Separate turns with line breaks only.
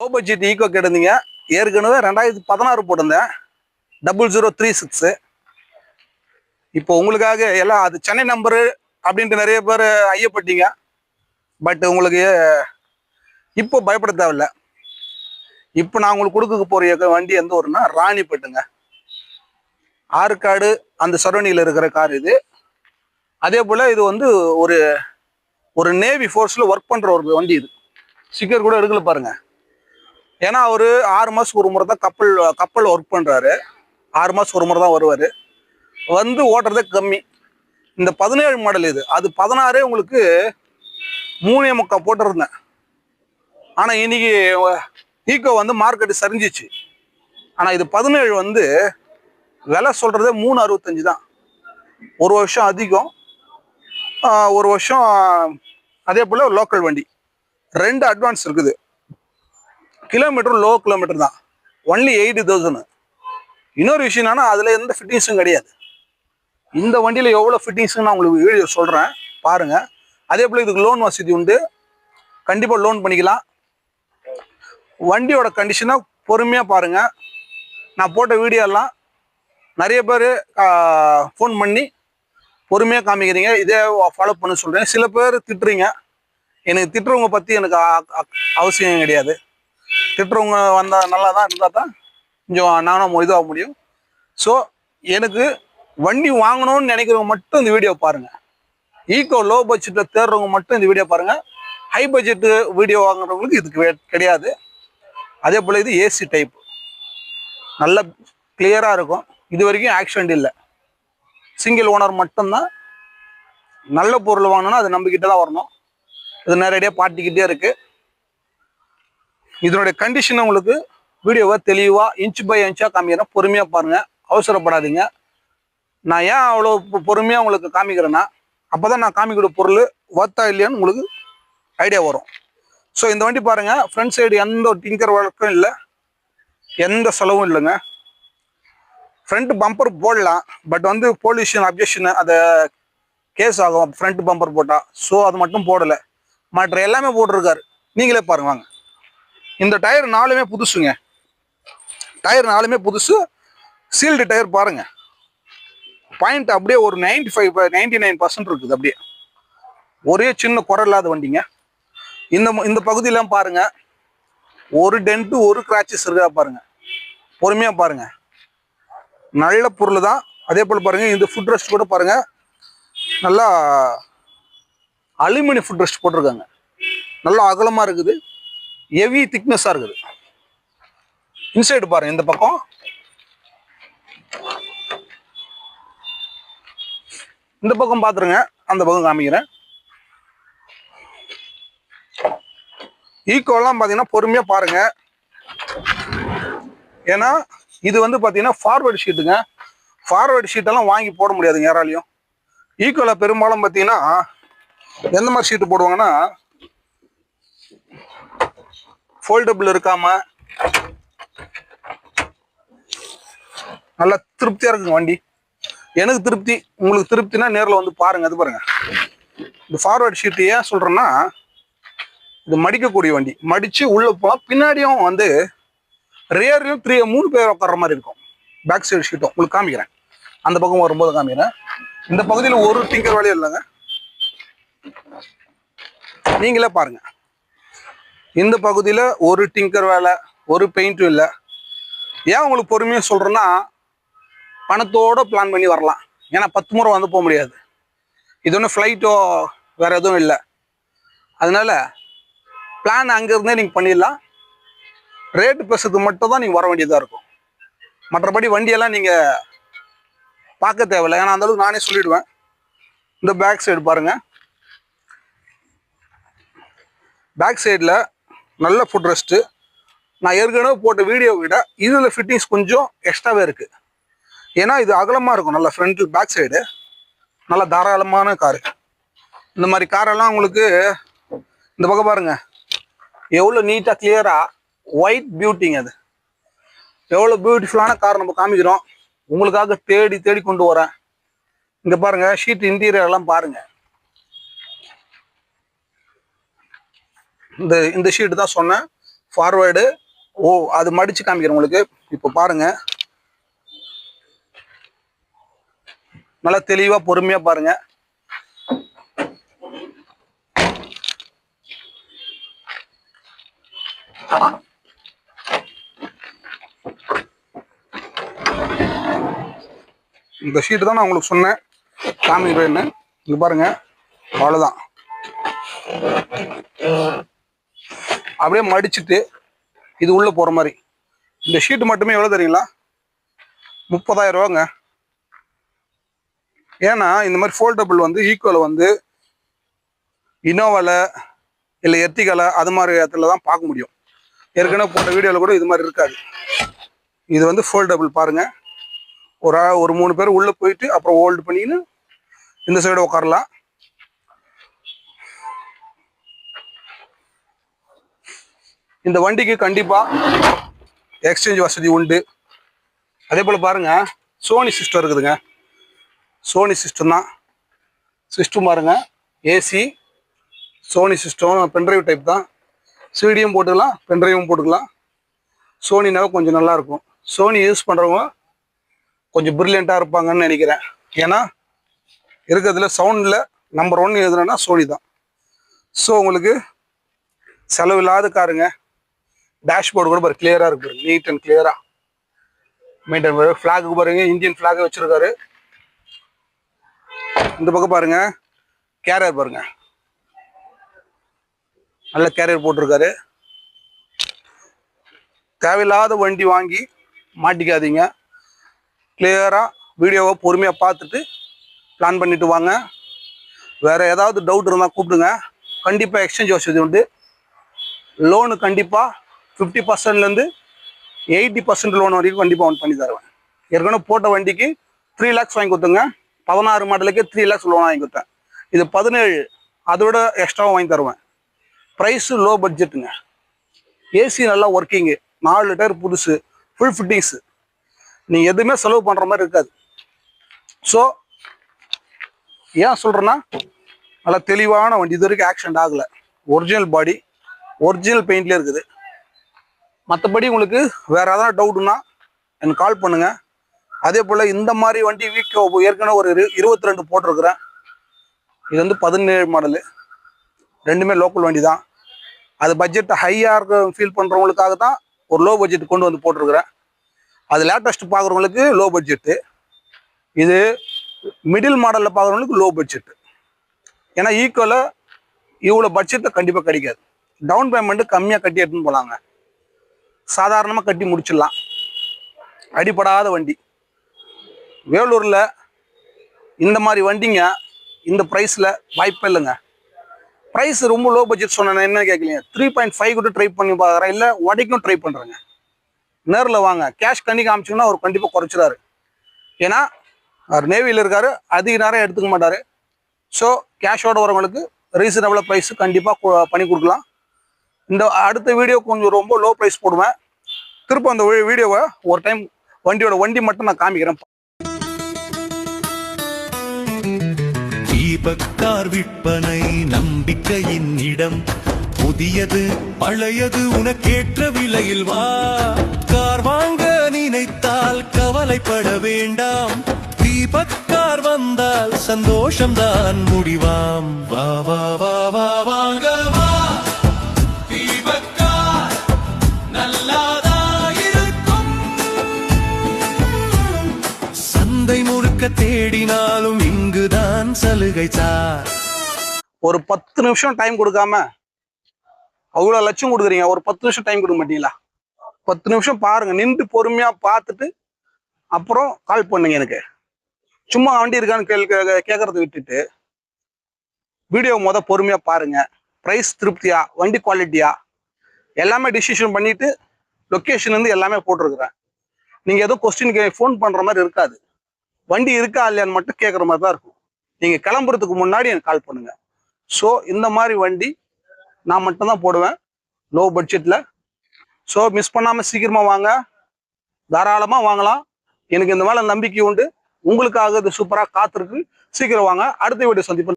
Low budget Eeco கேட்டிருந்தீங்க. ஏற்கனவே ரெண்டாயிரத்தி பதினாறு போட்டிருந்தேன். டபுள் ஜீரோ த்ரீ சிக்ஸு இப்போ உங்களுக்காக எல்லாம் அது சென்னை நம்பரு அப்படின்ட்டு நிறைய பேர் ஐயப்பட்டீங்க. பட் உங்களுக்கு இப்போ பயப்பட தேவையில்ல. இப்போ நான் உங்களுக்கு கொடுக்க போகிற வண்டி எந்த ஊருன்னா ராணிப்பேட்டுங்க. ஆற்காடு அந்த சரௌண்டிங்கில் இருக்கிற கார் இது. அதே போல் இது வந்து ஒரு ஒரு நேவி ஃபோர்ஸில் ஒர்க் பண்ணுற ஒரு வண்டி இது. ஸ்டிக்கர் கூட எடுக்கல பாருங்கள் ஏன்னா அவர் ஆறு மாதத்துக்கு ஒரு முறை தான் கப்பல் கப்பல் ஒர்க் பண்ணுறாரு ஆறு மாதத்துக்கு ஒரு முறை தான் வருவார். வந்து ஓட்டுறதே கம்மி. இந்த பதினேழு மாடல் இது. அது பதினாறே உங்களுக்கு மூணே முக்கா போட்டிருந்தேன். ஆனால் இன்னைக்கு ஈக்கோ வந்து மார்க்கெட்டு சரிஞ்சிச்சு. ஆனால் இது பதினேழு வந்து விலை சொல்கிறதே மூணு அறுபத்தஞ்சு தான். ஒரு வருஷம் அதிகம். ஒரு வருஷம் அதே போல் லோக்கல் வண்டி. ரெண்டு அட்வான்ஸ் இருக்குது. கிலோமீட்டர் லோ கிலோமீட்டர் தான். ஒன்லி எயிட்டி தௌசண்ட் இன்னொரு விஷயம் என்னன்னா அதில் எந்த ஃபிட்டிங்ஸும் கிடையாது. இந்த வண்டியில் எவ்வளோ ஃபிட்டிங்ஸுன்னு நான் உங்களுக்கு வீடியோ சொல்கிறேன் பாருங்கள் அதே போல் இதுக்கு லோன் வசதி உண்டு. கண்டிப்பாக லோன் பண்ணிக்கலாம். வண்டியோட கண்டிஷனை பொறுமையாக பாருங்கள் நான் போட்ட வீடியோலாம் நிறைய பேர் ஃபோன் பண்ணி பொறுமையாக காமிக்கிறீங்க. இதே ஃபாலோ பண்ண சொல்கிறேன் சில பேர் திட்டுறீங்க. எனக்கு திட்டுறவங்க பற்றி எனக்கு அவசியம் கிடையாது. திட்டுறவங்க வந்தால் நல்லா தான் இருந்தால் தான் கொஞ்சம் நானும் இதாக முடியும். ஸோ எனக்கு வண்டி வாங்கணும்னு நினைக்கிறவங்க மட்டும் இந்த வீடியோ பாருங்கள் ஈக்கோ லோ பட்ஜெட்டில் தேடுறவங்க மட்டும் இந்த வீடியோ பாருங்கள் ஹை பட்ஜெட்டு வீடியோ வாங்குறவங்களுக்கு இதுக்கு கிடையாது. அதே போல் இது ஏசி டைப் நல்ல கிளியராக இருக்கும். இது வரைக்கும் ஆக்சிடென்ட் இல்லை. சிங்கிள் ஓனர் மட்டும்தான். நல்ல பொருள் வாங்கணும்னா அது நம்பிக்கிட்டே தான் வரணும். இது நேரடியாக பாட்டிக்கிட்டே இருக்கு. இதனுடைய கண்டிஷன் உங்களுக்கு வீடியோவை தெளிவாக இன்ச் பை இன்ச்சாக காமிக்கிறேன். பொறுமையாக பாருங்கள் அவசரப்படாதீங்க. நான் ஏன் அவ்வளோ பொறுமையாக உங்களுக்கு காமிக்கிறேன்னா அப்போ தான் நான் காமிக்கிற பொருள் ஒர்த்தா இல்லையான்னு உங்களுக்கு ஐடியா வரும். ஸோ இந்த வண்டி பாருங்கள் ஃப்ரண்ட் சைடு எந்த ஒரு டிங்கர் வழக்கம் இல்லை. எந்த செலவும் இல்லைங்க. ஃப்ரண்ட் பம்பர் போடலாம். பட் வந்து போலீஷன் அப்ஜெக்ஷன் அதை கேஸ் ஆகும். ஃப்ரண்ட் பம்பர் போட்டால் ஸோ அது மட்டும் போடலை. மற்ற எல்லாமே போட்டிருக்காரு. நீங்களே பாருங்க வாங்க. இந்த டயர் நாலுமே புதுசுங்க. டயர் நாலுமே புதுசு. சீல்டு டயர் பாருங்க. பாயிண்ட் அப்படியே ஒரு ninety five ninety nine percent இருக்குது அப்படியே. ஒரே சின்ன குறை இல்லாத வண்டிங்க. இந்த இந்த பகுதியெல்லாம் பாருங்க. ஒரு டென்ட்டு ஒரு கிராச்சஸ் இருக்கா பாருங்க. பொறுமையாக பாருங்க. நல்ல பொருள் தான். அதே போல் பாருங்க இந்த ஃபுட் ரெஸ்ட் கூட பாருங்க. நல்லா அலுமினியம் ஃபுட் ரெஸ்ட் போட்டிருக்காங்க. நல்லா அகலமாக இருக்குது. ஹெவி திக்னஸாக இருக்குது. இன்சைடு பாருங்க இந்த பக்கம். இந்த பக்கம் பார்த்துருங்க அந்த பக்கம் காமிக்கிறேன். ஈக்குவலாம் பார்த்தீங்கன்னா பொறுமையாக பாருங்க. ஏன்னா இது வந்து பார்த்தீங்கன்னா ஃபார்வேர்டு ஷீட்டுங்க ஃபார்வேர்டு ஷீட்டெல்லாம் வாங்கி போட முடியாதுங்க யாராலையும். ஈக்குவலாக பெரும்பாலும் பார்த்தீங்கன்னா எந்த மாதிரி ஷீட்டு போடுவாங்கன்னா ஃபோல்டபுள் இருக்காம நல்லா திருப்தியாக இருக்குங்க வண்டி. எனக்கு திருப்தி உங்களுக்கு திருப்தினா நேரில் வந்து பாருங்க அது பாருங்கள் இந்த ஃபார்வேர்டு ஷீட்டு ஏன் சொல்கிறேன்னா இது மடிக்கக்கூடிய வண்டி. மடித்து உள்ளே போனால் பின்னாடியும் வந்து ரேர்லையும் த்ரீ மூணு பேர் உட்கார்ற மாதிரி இருக்கும். பேக் சைடு ஷீட்டும் உங்களுக்கு காமிக்கிறேன். அந்த பக்கம் வரும்போது காமிக்கிறேன். இந்த பகுதியில் ஒரு டிங்கர் வேலையும் இல்லைங்க. நீங்களே பாருங்கள் இந்த பகுதியில் ஒரு டிங்கர் வேலை ஒரு பெயிண்ட்டும் இல்லை. ஏன் உங்களுக்கு பொறுமையாக சொல்கிறேன்னா பணத்தோடு பிளான் பண்ணி வரலாம். ஏன்னா பத்து முறை வந்து போக முடியாது. இது ஒன்றும் ஃப்ளைட்டோ வேற எதுவும் இல்லை. அதனால் பிளான் அங்கேருந்தே நீங்கள் பண்ணிடலாம். ரேட்டு பேசுறதுக்கு மட்டும் தான் நீங்கள் வர வேண்டியதாக இருக்கும். மற்றபடி வண்டியெல்லாம் நீங்கள் பார்க்க தேவையில்லை. ஏன்னா அந்த அளவுக்கு நானே சொல்லிவிடுவேன் இந்த பேக் சைடு பாருங்கள் பேக் சைடில் நல்ல ஃபுட் ரெஸ்ட்டு நான் ஏற்கனவே போட்ட வீடியோ விட இதில் ஃபிட்டிங்ஸ் கொஞ்சம் எக்ஸ்ட்ராவே இருக்குது ஏன்னா இது அகலமாக இருக்கும் நல்லா ஃப்ரண்ட் பேக் சைடு நல்ல தாராளமான காரு இந்த மாதிரி காரெல்லாம் உங்களுக்கு இந்த பக்கம் பாருங்க. எவ்வளோ நீட்டாக கிளியராக ஒயிட் பியூட்டிங்க அது. எவ்வளோ பியூட்டிஃபுல்லான கார் நம்ம காமிக்கிறோம். உங்களுக்காக தேடி தேடி கொண்டு வரேன். இங்கே பாருங்கள் ஷீட் இன்டீரியர் எல்லாம் இந்த இந்த ஷீட்டு தான் சொன்னேன். ஃபார்வேர்டு ஓ அது மடித்து காமிக்கிறேன் உங்களுக்கு. இப்போ பாருங்க. நல்லா தெளிவாக பொறுமையாக பாருங்கள் இந்த ஷீட்டு தான் நான் உங்களுக்கு சொன்னேன். காமிக்கிறேன்னு. இங்கே பாருங்கள் அவ்வளோதான் அப்படியே மடிச்சிட்டு இது உள்ளே போகிற மாதிரி. இந்த ஷீட் மட்டுமே எவ்வளோ தெரியுங்களா? முப்பதாயிரம் ரூபாங்க. ஏன்னா இந்த மாதிரி ஃபோல்டபுள் வந்து ஈக்குவலை வந்து இனோவால இல்லை எர்த்திகால அது மாதிரி இடத்துல தான் பார்க்க முடியும். ஏற்கனவே போட்ட வீடியோவில் கூட இது மாதிரி இருக்காது. இது வந்து ஃபோல்டபுள் பாருங்க. ஒரு ஒரு மூணு பேர் உள்ளே போயிட்டு அப்புறம் ஹோல்டு பண்ணின்னு இந்த சைடு உட்காரலாம். இந்த வண்டிக்கு கண்டிப்பாக எக்ஸ்சேஞ்ச் வசதி உண்டு. அதே போல் பாருங்கள் சோனி சிஸ்டம் இருக்குதுங்க. சோனி சிஸ்டம் தான். சிஸ்டம் பாருங்க AC Sony system pen drive type தான். சிடியும் போட்டுக்கலாம் பென்ட்ரைவும் போட்டுக்கலாம். சோனினாவே கொஞ்சம் நல்லா இருக்கும். சோனி யூஸ் பண்ணுறவங்க கொஞ்சம் ப்ரில்லியண்ட்டாக இருப்பாங்கன்னு நினைக்கிறேன். ஏன்னா இருக்கிறதுல சவுண்டில் நம்பர் ஒன் எதுனா சோனி தான். ஸோ உங்களுக்கு செலவில்லாத காருங்க. டேஷ்போர்டு கூட பாரு கிளியரா இருக்கு நீட் அண்ட் கிளியரா மெயின்டைன் பண்ணி. ஃப்ளாக்கு பாருங்க. இந்தியன் ஃப்ளாக் வச்சிருக்காரு. இந்த பக்கம் பாருங்க. கேரியர் பாருங்க. நல்ல கேரியர் போட்டிருக்காரு. தேவையில்லாத வண்டி வாங்கி மாட்டிக்காதீங்க. கிளியராக வீடியோவை பொறுமையாக பார்த்துட்டு பிளான் பண்ணிட்டு வாங்க. வேற ஏதாவது டவுட் இருந்தால் கூப்பிடுங்க. கண்டிப்பாக எக்ஸ்சேஞ்ச் வசதி உண்டு. லோனு கண்டிப்பாக ஃபிஃப்டி பர்சன்ட்லேருந்து எயிட்டி பர்சன்ட் லோன் வரைக்கும் கண்டிப்பாக ஒன் பண்ணி தருவேன். ஏற்கனவே போட்ட வண்டிக்கு த்ரீ லேக்ஸ் வாங்கி கொடுத்துங்க. பதினாறு மாடலுக்கு த்ரீ லேக்ஸ் லோன் வாங்கி கொடுத்தேன். இது பதினேழு அதோட எக்ஸ்ட்ராவும் வாங்கி தருவேன். ப்ரைஸு லோ பட்ஜெட்டுங்க ஏசி நல்லா ஒர்க்கிங்கு நாலு டயர் புதுசு ஃபுல் ஃபிட்டிங்ஸு நீங்கள் எதுவுமே செலவு பண்ணுற மாதிரி இருக்காது. ஸோ ஏன் சொல்கிறேன்னா நல்லா தெளிவான வண்டி இது வரைக்கும் ஆக்சிடென்ட் ஆகலை. ஒரிஜினல் பாடி ஒரிஜினல் பெயிண்ட்லேயே இருக்குது. மற்றபடி உங்களுக்கு வேறு எதனா டவுட்னா எனக்கு கால் பண்ணுங்கள் அதே போல் இந்த மாதிரி வண்டி வீக்கோ ஏற்கனவே ஒரு இரு- இருபத்தி ரெண்டு போட்டிருக்கிறேன். இது வந்து பதினேழு மாடலு ரெண்டுமே லோக்கல் வண்டி தான் அது பட்ஜெட் ஹையாக இருக்க ஃபீல் பண்ணுறவங்களுக்காக தான் ஒரு லோ பட்ஜெட் கொண்டு வந்து போட்டிருக்கிறேன். அது லேட்டஸ்ட் பார்க்குறவங்களுக்கு லோ பட்ஜெட்டு இது மிடில் மாடலில் பார்க்குறவங்களுக்கு லோ பட்ஜெட்டு ஏன்னா ஈக்குவலாக இவ்வளோ பட்ஜெட்டில் கண்டிப்பாக கிடைக்காது. டவுன் பேமெண்ட்டு கம்மியாக கட்டி எடுத்துன்னு போகலாங்க சாதாரணமாக கட்டி முடிச்சிடலாம். அடிபடாத வண்டி. வேலூரில் இந்த மாதிரி வண்டிங்க இந்த ப்ரைஸில் வாய்ப்பே இல்லைங்க. ப்ரைஸ் ரொம்ப லோ பட்ஜெட் சொன்னேன் என்ன கேட்கலீங்க த்ரீ பாயிண்ட் ஃபைவ் கூட ட்ரை பண்ணி பார்க்குறேன். இல்லை உடைக்கும் ட்ரை பண்ணுறேங்க நேரில் வாங்க. கேஷ் கண்ணி காமிச்சிங்கன்னா அவர் கண்டிப்பாக குறைச்சிடாரு ஏன்னா அவர் நேவியில் இருக்கார். அதிக நேரம் எடுத்துக்க மாட்டார். ஸோ கேஷோட வரவங்களுக்கு ரீசனபிளாக ப்ரைஸ் கண்டிப்பாக பண்ணி கொடுக்கலாம். இந்த அடுத்த வீடியோ கொஞ்சம் ரொம்ப லோ ப்ரைஸ் போடுவேன். திருப்ப அந்த வீடியோவை ஒரு டைம் வண்டியோட வண்டி மட்டும் நான் காமிக்கிறேன்.
தீபக்கார் விற்பனை நம்பிக்கையின் இடம். புதியது பழையது உனக்கேற்ற விலையில் வா. கார் வாங்க நினைத்தால் கவலைப்பட வேண்டாம். தீபக்கார் வந்தால் சந்தோஷம்தான் முடிவாம். வா வா வா வா வாங்க வா. தேடினாலும் இங்குதான் சலுகை சார்.
ஒரு பத்து நிமிஷம் டைம் கொடுக்காம அவ்வளோ லட்சம் கொடுக்குறீங்க. ஒரு பத்து நிமிஷம் டைம் கொடுக்க மாட்டீங்களா? பத்து நிமிஷம் பாருங்க. நின்று பொறுமையா பார்த்துட்டு அப்புறம் கால் பண்ணுங்க எனக்கு. சும்மா வண்டி இருக்கான்னு கேள் கேட்கறத விட்டுட்டு வீடியோ முத பொறுமையா பாருங்க. ப்ரைஸ் திருப்தியா? வண்டி குவாலிட்டியா எல்லாமே டிசிஷன் பண்ணிட்டு லொக்கேஷன் வந்து எல்லாமே போட்டிருக்கிறேன். நீங்க ஏதோ கொஸ்டின் ஃபோன் பண்ற மாதிரி இருக்காது. வண்டி இருக்கா இல்லையான்னு மட்டும் கேட்குற மாதிரி தான் இருக்கும். நீங்கள் கிளம்புறதுக்கு முன்னாடி எனக்கு கால் பண்ணுங்க. ஸோ இந்த மாதிரி வண்டி நான் மட்டும்தான் போடுவேன். லோ பட்ஜெட்டில் ஸோ மிஸ் பண்ணாமல் சீக்கிரமாக வாங்க. தாராளமாக வாங்கலாம். எனக்கு இந்த மேலே நம்பிக்கை உண்டு. உங்களுக்காக இது சூப்பராக காத்திருக்கு. சீக்கிரம் வாங்க. அடுத்த வீடியோ சந்திப்பேன்